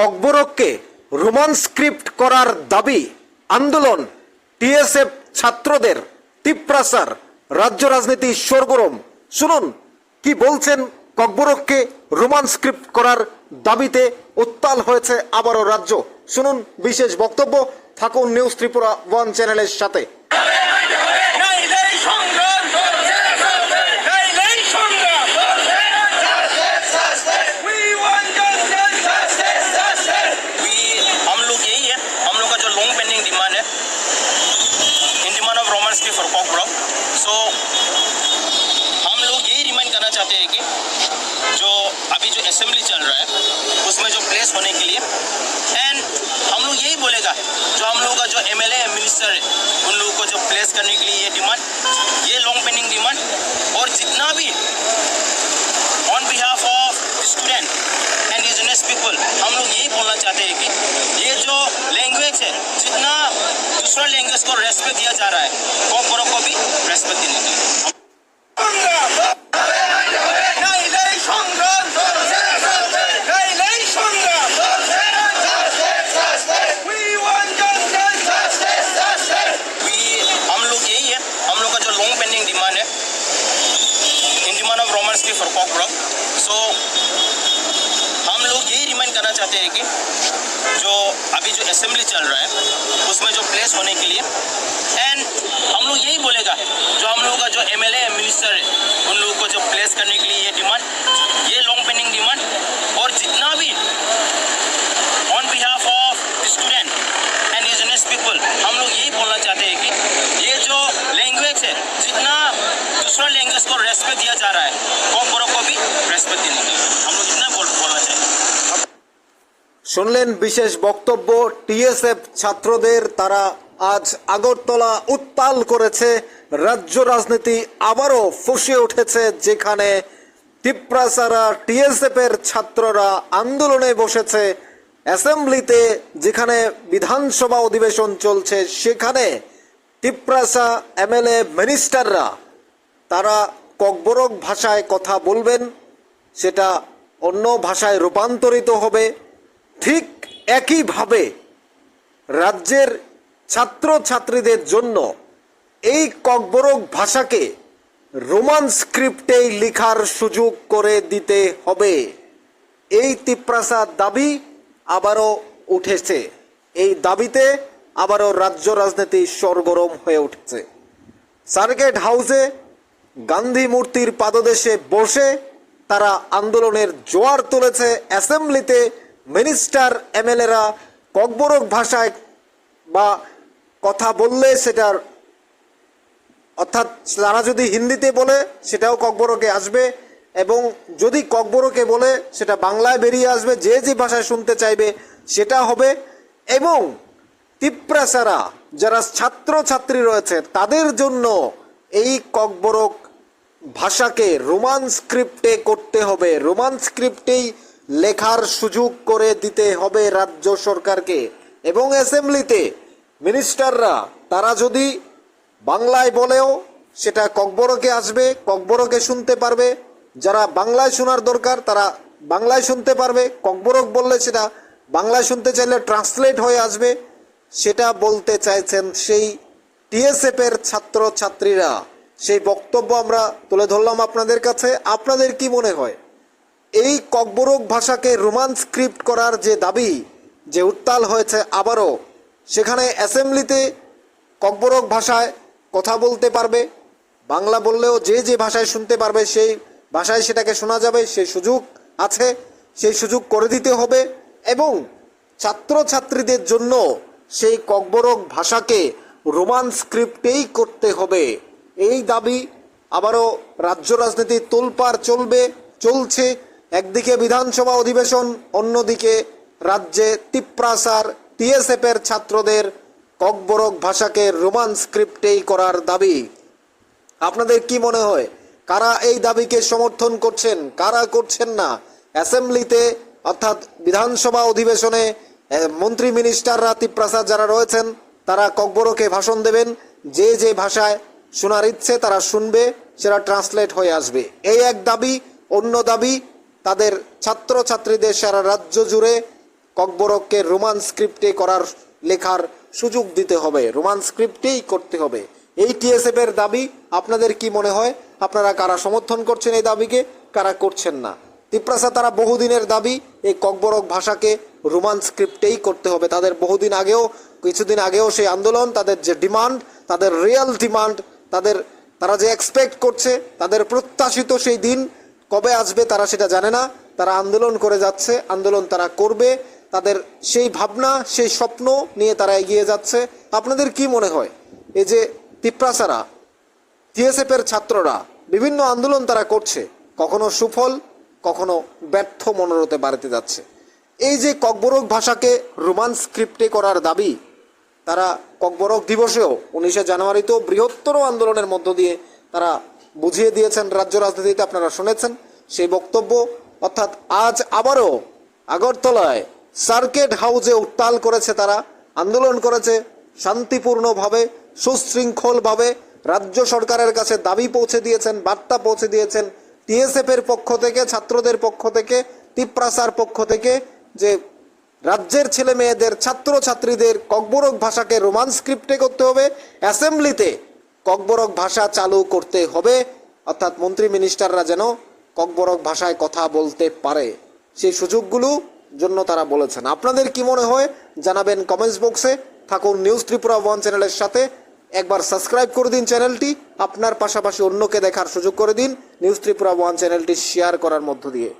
ককবরককে Roman script করার দাবি, আন্দোলন, টিএসএফ ছাত্রদের তিপ্রাসার, রাজ্য রাজনীতি সরগরম। শুনুন, কি বলছেন ককবরককে রোমান স্ক্রিপ্ট করার দাবিতে উত্তাল হয়েছে আবারও রাজ্য। শুনুন বিশেষ বক্তব্য, থাকুন নিউজ ত্রিপুরা ওয়ান চ্যানেলের সাথে। সংগ্রাম चाहते हैं कि जो अभी जो असेंबली चल रहा है, उसमें जो प्लेस होने के लिए एंड हम लोग यही बोलेगा जो हम लोग का जो एम एल मिनिस्टर है उन लोगों को जो प्लेस करने के लिए ये डिमांड ये लॉन्ग पेंडिंग डिमांड और जितना भी on behalf of student and indigenous people हम लोग यही बोलना चाहते हैं कि ये जो लैंग्वेज है, जितना दूसरा लैंग्वेज को रेस्पेक्ट दिया जा रहा है करना चाहते हैं कि जो अभी जो असेंबली चल रहा है, उसमें जो प्लेस होने के लिए। एंड हम लोग यही बोलेगा, जो हम लोग का जो एम एल मिनिस्टर है, उन लोगों को जो प्लेस करने के लिए শুনলেন বিশেষ বক্তব্য টিএসএফ ছাত্রদের। তারা আজ আগরতলা উত্তাল করেছে। রাজ্য রাজনীতি আবারও ফুসে উঠেছে যেখানে তিপ্রাসারা টিএসএফ এর ছাত্ররা আন্দোলনে বসেছে। অ্যাসেম্বলিতে যেখানে বিধানসভা অধিবেশন চলছে, সেখানে তিপ্রাসা এমএলএ মিনিস্টাররা তারা ককবরক ভাষায় কথা বলবেন। সেটা অন্য ভাষায় রূপান্তরিত হবে। ঠিক একইভাবে রাজ্যের ছাত্রছাত্রীদের জন্য এই ককবরক ভাষাকে রোমান স্ক্রিপ্টেই লেখার সুযোগ করে দিতে হবে। এই তিপ্রাসা দাবি আবারও উঠেছে। এই দাবিতে আবারও রাজ্য রাজনীতি সরগরম হয়ে উঠেছে। সার্কেট হাউসে গান্ধী মূর্তির পাদদেশে বসে তারা আন্দোলনের জোয়ার তুলেছে। অ্যাসেম্বলিতে মিনিস্টার এমএলএরা ককবরক ভাষায় বা কথা বললে সেটার, অর্থাৎ তারা যদি হিন্দিতে বলে, সেটাও ককবরকে আসবে এবং যদি ককবরকে বলে, সেটা বাংলায় বেরিয়ে আসবে, যে যে ভাষায় শুনতে চাইবে, সেটা হবে। এবং তিপ্রাসারা যারা ছাত্র ছাত্রী রয়েছে, তাদের জন্য এই ককবরক ভাষাকে রোমান স্ক্রিপ্টে করতে হবে। রোমান স্ক্রিপ্টেই লেখার সুযোগ করে দিতে হবে রাজ্য সরকারকে। এবং অ্যাসেম্বলিতে মিনিস্টাররা, তারা যদি বাংলায় বলেও সেটা ককবরকে আসবে, ককবরকে শুনতে পারবে। যারা বাংলায় শোনার দরকার, তারা বাংলায় শুনতে পারবে। ককবরক বললে সেটা বাংলায় শুনতে চাইলে ট্রান্সলেট হয়ে আসবে। সেটা বলতে চাইছেন সেই টিএসএফ এর ছাত্র ছাত্রীরা সেই বক্তব্য আমরা তুলে ধরলাম আপনাদের কাছে। আপনাদের কি মনে হয়? এই ককবরক ভাষাকে রোমান স্ক্রিপ্ট করার যে দাবি, যে উত্তাল হয়েছে আবারও, সেখানে অ্যাসেম্বলিতে ককবরক ভাষায় কথা বলতে পারবে, বাংলা বললেও যে যে ভাষায় শুনতে পারবে, সেই ভাষায় সেটাকে শোনা যাবে, সেই সুযোগ আছে, সেই সুযোগ করে দিতে হবে এবং ছাত্রছাত্রীদের জন্য সেই ককবরক ভাষাকে রোমান স্ক্রিপ্টেই করতে হবে। এই দাবি আবারও রাজ্য রাজনীতি তোলপাড় চলবে, চলছে। একদিকে বিধানসভা অধিবেশন, অন্যদিকে রাজ্যে তিপ্রাসার টিএসএফ এর ছাত্রদের ককবরক ভাষাকে রোমান স্ক্রিপ্টেই করার দাবি। আপনাদের কি মনে হয়, কারা এই দাবিকে সমর্থন করছেন, কারা করছেন না? অ্যাসেম্বলিতে, অর্থাৎ বিধানসভা অধিবেশনে মন্ত্রী মিনিস্টাররা তিপ্রাসাদ যারা রয়েছেন, তারা ককবরকে ভাষণ দেবেন। যে যে ভাষায় শোনার ইচ্ছে তারা শুনবে, সেটা ট্রান্সলেট হয়ে আসবে। এই এক দাবি, অন্য দাবি তাদের ছাত্রছাত্রীদের সারা রাজ্য জুড়ে ককবরককে রোমান স্ক্রিপ্টে করার লেখার সুযোগ দিতে হবে, রোমান স্ক্রিপ্টেই করতে হবে। এই টিএসএফ এর দাবি, আপনাদের কি মনে হয়? আপনারা কারা সমর্থন করছেন এই দাবিকে? কারা করছেন না? তিপ্রাসা, তারা বহুদিনের দাবি, এই ককবরক ভাষাকে রোমান স্ক্রিপ্টেই করতে হবে। তাদের বহুদিন আগেও, কিছুদিন আগেও সেই আন্দোলন, তাদের যে ডিমান্ড, তাদের রিয়েল ডিমান্ড, তাদের, তারা যে এক্সপেক্ট করছে, তাদের প্রত্যাশিত সেই দিন কবে আসবে তারা সেটা জানে না। তারা আন্দোলন করে যাচ্ছে, আন্দোলন তারা করবে। তাদের সেই ভাবনা, সেই স্বপ্ন নিয়ে তারা এগিয়ে যাচ্ছে। আপনাদের কি মনে হয়? এই যে তিপ্রাসারা টিএসএফ এর ছাত্ররা, বিভিন্ন আন্দোলন তারা করছে, কখনো সুফল, কখনো ব্যর্থ মনোরথে বাড়িতে যাচ্ছে। এই যে ককবরক ভাষাকে রোমান স্ক্রিপ্টে করার দাবি, তারা ককবরক দিবসেও, উনিশে জানুয়ারিতেও বৃহত্তর আন্দোলনের মধ্য দিয়ে তারা বুঝিয়ে দিয়েছেন রাজ্য রাজনীতিতে আপনারা শুনেছেন সেই বক্তব্য। অর্থাৎ আজ আবারও আগরতলায় সার্কেট হাউসে উত্তাল করেছে তারা, আন্দোলন করেছে শান্তিপূর্ণভাবে, সুশৃঙ্খলভাবে। রাজ্য সরকারের কাছে দাবি পৌঁছে দিয়েছেন, বার্তা পৌঁছে দিয়েছেন টিএসএফ এর পক্ষ থেকে, ছাত্রদের পক্ষ থেকে, তিপ্রাসার পক্ষ থেকে, যে রাজ্যের ছেলে মেয়েদের ছাত্র ছাত্রীদের ককবরক ভাষাকে রোমান স্ক্রিপ্টে করতে হবে। অ্যাসেম্বলিতে ককবরক ভাষা চালু করতে হবে। অর্থাৎ মন্ত্রী মিনিস্টাররা যেন ককবরক ভাষায় কথা বলতে পারে। সেই সুযোগগুলো জন্য তারা বলেছেন। আপনাদের কি মনে হয়? জানাবেন কমেন্টস বক্সে থাকুন নিউজ ত্রিপুরা ওয়ান চ্যানেলের সাথে। একবার সাবস্ক্রাইব করে দিন চ্যানেলটি আপনার পাশাপাশি অন্যকে দেখার সুযোগ করে দিন নিউজ ত্রিপুরা ওয়ান চ্যানেলটি শেয়ার করার মধ্য দিয়ে।